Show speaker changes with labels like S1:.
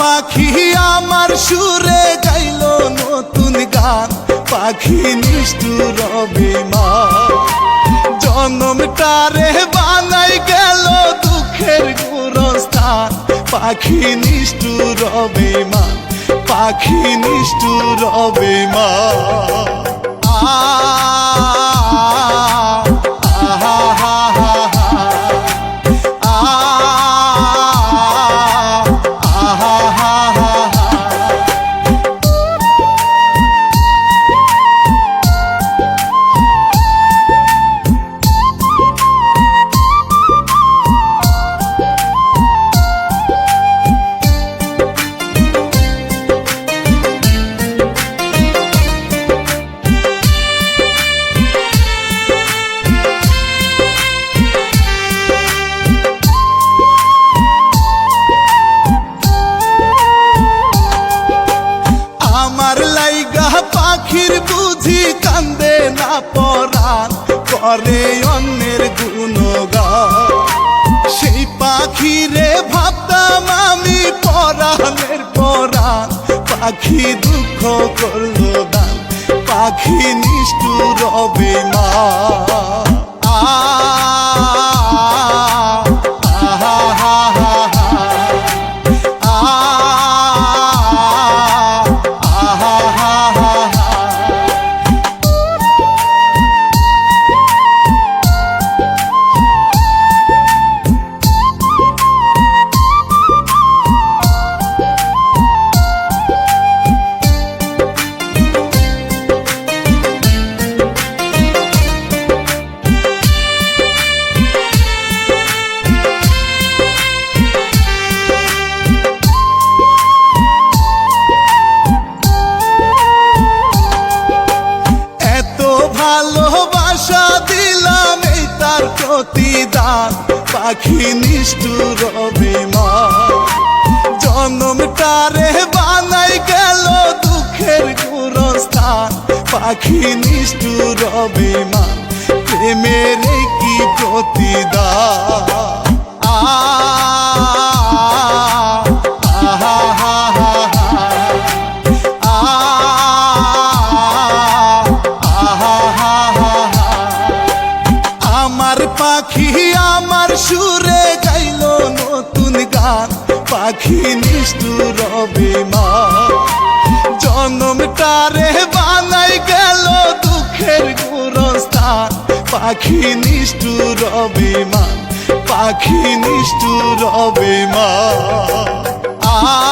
S1: পাখি আমার সুরে গাইল নতুন গান। পাখি নিষ্ঠুর জন্ম জন্মটারে বানাই গেল দুঃখের গুরস্থান। পাখি নিষ্ঠুর বিমান পাখি নিষ্ঠুর অভিমান। পাখির বুঝি কান্দে না পরাণ, করে অন্যের গুণগান। সেই পাখিরে ভাবতাম আমি পরাণের পরাণ। পাখি দুঃখ করল দান, পাখি নিষ্ঠুর অভিমান প্রতিদান পাখি নিষ্ঠুর অভিমান। জন্মটারে বানাই গেল দুঃখের গুরস্থান। পাখি নিষ্ঠুর বিমান প্রেমের কি প্রতিদান। আমার পাখি আমার সুরে গাইল নতুন গান। পাখি নিষ্ঠুর অভিমান। জন্মটারে বানাই গেল দুঃখের গুরস্থান। পাখি নিষ্ঠুর অভিমান, পাখি নিষ্ঠুর অভিমান। আ